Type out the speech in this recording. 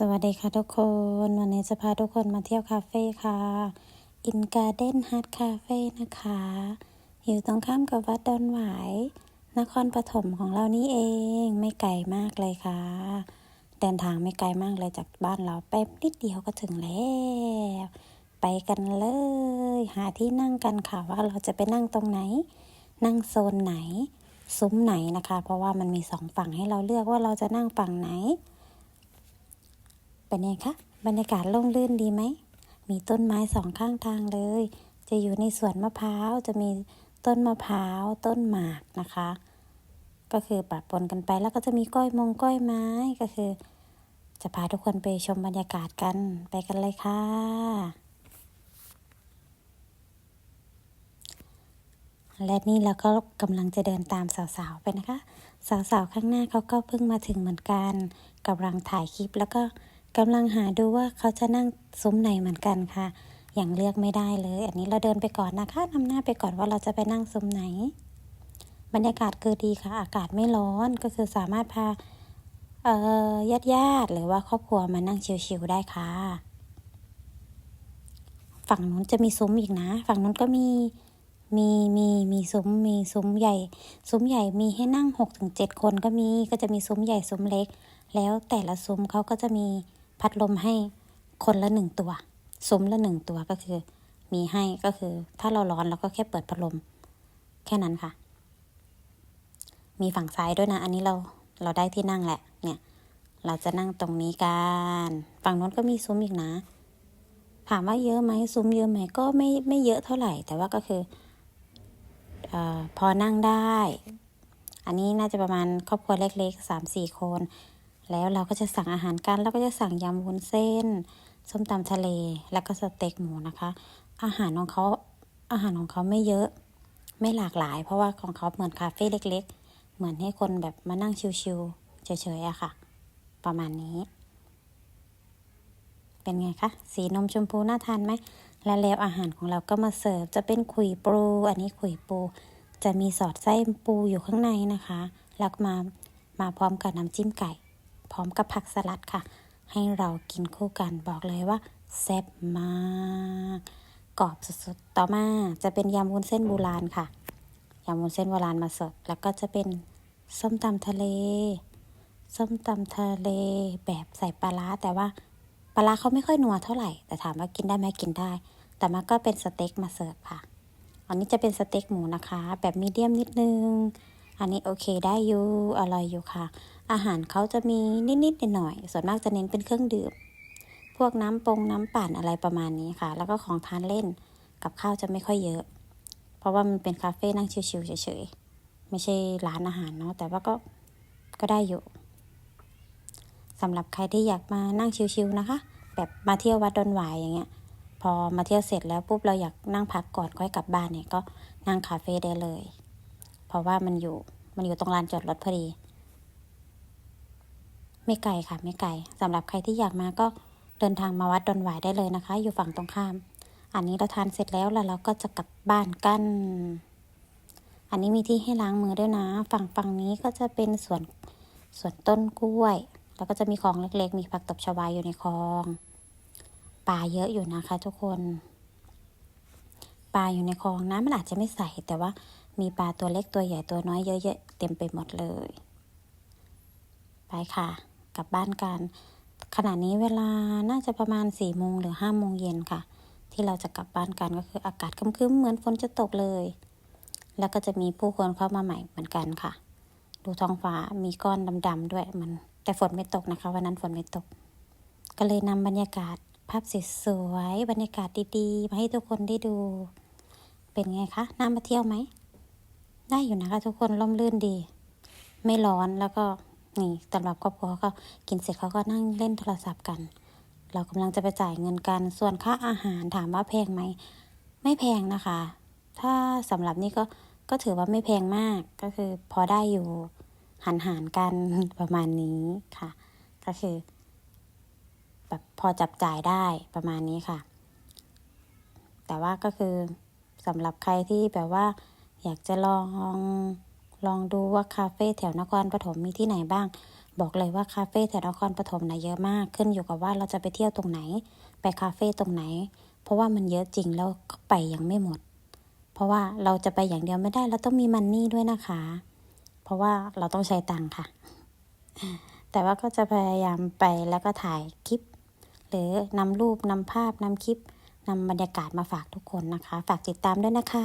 สวัสดีค่ะทุกคน วันนี้จะพาทุกคนมาเที่ยวคาเฟ่ค่ะอินการ์เด้นฮาร์ดคาเฟ่นะคะ อยู่ตรงข้ามกับวัดดอนหวาย นครปฐมของเรานี่เองไม่ไกลมากเลยค่ะ เดินทางไม่ไกลมากเลยจากบ้านเราแป๊บนิดเดียวก็ถึงแล้ว ไปกันเลย หาที่นั่งกันค่ะว่าเราจะไปนั่งตรงไหน นั่งโซนไหน ซุ้มไหนนะคะ เพราะว่ามันมีสองฝั่งให้เราเลือกว่าเราจะนั่งฝั่งไหน เป็นไงคะ บรรยากาศร่มรื่นดีไหม มีต้นไม้สองข้างทางเลย จะอยู่ในสวนมะพร้าว จะมีต้นมะพร้าว ต้นหมากนะคะ ก็คือปะปนกันไป แล้วก็จะมีก้อยมงก้อยไม้ ก็คือ จะพาทุกคนไปชมบรรยากาศกัน ไปกันเลยค่ะ และนี่เราก็กำลังจะเดินตามสาวๆไปนะคะ สาวๆข้างหน้าเขาก็เพิ่งมาถึงเหมือนกันกำลังถ่ายคลิปแล้วก็ กำลังหาดูว่าเขาจะนั่งซุ้มไหนเหมือนกันค่ะ อย่างเลือกไม่ได้เลย อันนี้เราเดินไปก่อนนะคะนำหน้าไปก่อนว่าเราจะไปนั่งซุ้มไหน บรรยากาศคือดีค่ะ อากาศไม่ร้อนก็คือสามารถพาเอ่อญาติญาติหรือว่าครอบครัวมานั่งชิวๆได้ค่ะ ฝั่งนู้นจะมีซุ้มอีกนะ ฝั่งนู้นก็มีมีมีมีซุ้มมีซุ้มใหญ่ ซุ้มใหญ่มีให้นั่งหกถึงเจ็ดคนก็มีก็จะมีซุ้มใหญ่ซุ้มเล็ก แล้วแต่ละซุ้มเขาก็จะมีพัดลมให้คนละหนึ่งตัว ซุ้มละหนึ่งตัวก็คือ มีให้ก็คือ ถ้าเราร้อนเราก็แค่เปิดพัดลม แค่นั้นค่ะ มีฝั่งซ้ายด้วยนะ อันนี้เราเราได้ที่นั่งแหละ เนี่ย เราจะนั่งตรงนี้กัน ฝั่งนู้นก็มีซุ้มอีกนะ ถามว่าเยอะไหมซุ้มเยอะไหมก็ไม่ไม่เยอะเท่าไหร่ แต่ว่าก็คือเออพอนั่งได้ อันนี้น่าจะประมาณครอบครัวเล็กๆสามสี่คน แล้วเราก็จะสั่งอาหารกันเราก็จะสั่งยำวุ้นเส้น ส้มตำทะเล แล้วก็สเต็กหมูนะคะ อาหารของเขาอาหารของเขาไม่เยอะไม่หลากหลาย เพราะว่าของเขาเหมือนคาเฟ่เล็ก ๆ เหมือนให้คนแบบมานั่งชิวๆเฉยๆอะค่ะ ประมาณนี้ เป็นไงคะ สีนมชมพูน่าทานไหมและแล้วอาหารของเราก็มาเสิร์ฟจะเป็นขุยปู อันนี้ขุยปู จะมีสอดไส้ปูอยู่ข้างในนะคะ แล้วก็มามาพร้อมกับน้ำจิ้มไก่ พร้อมกับผักสลัดค่ะ ให้เรากินคู่กันบอกเลยว่าแซ่บมาก กรอบสุดๆ ต่อมาจะเป็นยำวุ้นเส้นโบราณค่ะ ยำวุ้นเส้นโบราณมาเสิร์ฟแล้วก็จะเป็นส้มตำทะเล ส้มตำทะเลแบบใส่ปลาร้าแต่ว่าปลาร้าเขาไม่ค่อยนัวเท่าไหร่ แต่ถามว่ากินได้ไหมกินได้ แต่มันก็เป็นสเต็กมาเสิร์ฟค่ะ อันนี้จะเป็นสเต็กหมูนะคะ แบบมีเดียมนิดนึง อันนี้โอเคได้อยู่ อร่อยอยู่ค่ะ อาหารเขาจะมีนิดๆหน่อยๆส่วนมากจะเน้นเป็นเครื่องดื่ม พวกน้ำปงน้ำปั่นอะไรประมาณนี้ค่ะ แล้วก็ของทานเล่นกับข้าวจะไม่ค่อยเยอะ เพราะว่ามันเป็นคาเฟ่นั่งชิวๆเฉยๆไม่ใช่ร้านอาหารเนาะแต่ว่าก็ก็ได้อยู่สำหรับใครที่อยากมานั่งชิวๆนะคะ แบบมาเที่ยววัดดอนหวายอย่างเงี้ย พอมาเที่ยวเสร็จแล้วปุ๊บเราอยากนั่งพักก่อนค่อยกลับบ้านเนี่ยก็นั่งคาเฟ่ได้เลย เพราะว่ามันอยู่มันอยู่ตรงลานจอดรถพอดี ไม่ไกลค่ะ ไม่ไกลสำหรับใครที่อยากมาก็เดินทางมาวัดดอนหวายได้เลยนะคะ อยู่ฝั่งตรงข้าม อันนี้เราทานเสร็จแล้วแล้วเราก็จะกลับบ้านกัน อันนี้มีที่ให้ล้างมือด้วยนะ ฝั่งฝั่งนี้ก็จะเป็นสวนสวนต้นกล้วย แล้วก็จะมีคลองเล็กๆ มีผักตบชวาอยู่ในคลองปลาเยอะอยู่นะคะ ทุกคนปลาอยู่ในคลองน้ำมันอาจจะไม่ใสแต่ว่ามีปลาตัวเล็กตัวใหญ่ตัวน้อยเยอะแยะเต็มไปหมดเลย ไปค่ะ กลับบ้านกัน ขณะนี้เวลาน่าจะประมาณสี่โมงหรือห้าโมงเย็นค่ะ ที่เราจะกลับบ้านกันก็คืออากาศคึ้มๆเหมือนฝนจะตกเลย แล้วก็จะมีผู้คนเข้ามาใหม่เหมือนกันค่ะ ดูท้องฟ้ามีก้อนดำๆด้วยมัน แต่ฝนไม่ตกนะคะวันนั้นฝนไม่ตก ก็เลยนำบรรยากาศภาพสวยๆบรรยากาศดีๆ มาให้ทุกคนได้ดู เป็นไงคะน่ามาเที่ยวไหม ได้อยู่นะคะทุกคนร่มรื่นดี ไม่ร้อนแล้วก็ นี่สำหรับครอบครัวเขาก็กินเสร็จเขาก็นั่งเล่นโทรศัพท์กัน เรากำลังจะไปจ่ายเงินกัน ส่วนค่าอาหารถามว่าแพงไหม ไม่แพงนะคะ ถ้าสำหรับนี่ก็ก็ถือว่าไม่แพงมากก็คือพอได้อยู่หันหารกันประมาณนี้ค่ะ ก็คือ แบบพอจับจ่ายได้ประมาณนี้ค่ะ แต่ว่าก็คือสำหรับใครที่แบบว่า อยากจะลอง ลองดูว่าคาเฟ่แถวนครปฐมมีที่ไหนบ้าง บอกเลยว่าคาเฟ่แถวนครปฐมนะเยอะมาก ขึ้นอยู่กับว่าเราจะไปเที่ยวตรงไหน ไปคาเฟ่ตรงไหน เพราะว่ามันเยอะจริงแล้วก็ไปยังไม่หมด เพราะว่าเราจะไปอย่างเดียวไม่ได้ เราต้องมีมันนี่ด้วยนะคะ เพราะว่าเราต้องใช้ตังค์ค่ะ แต่ว่าก็จะพยายามไปแล้วก็ถ่ายคลิป หรือนำรูปนำภาพนำคลิปนำบรรยากาศมาฝากทุกคนนะคะ ฝากติดตามด้วยนะคะ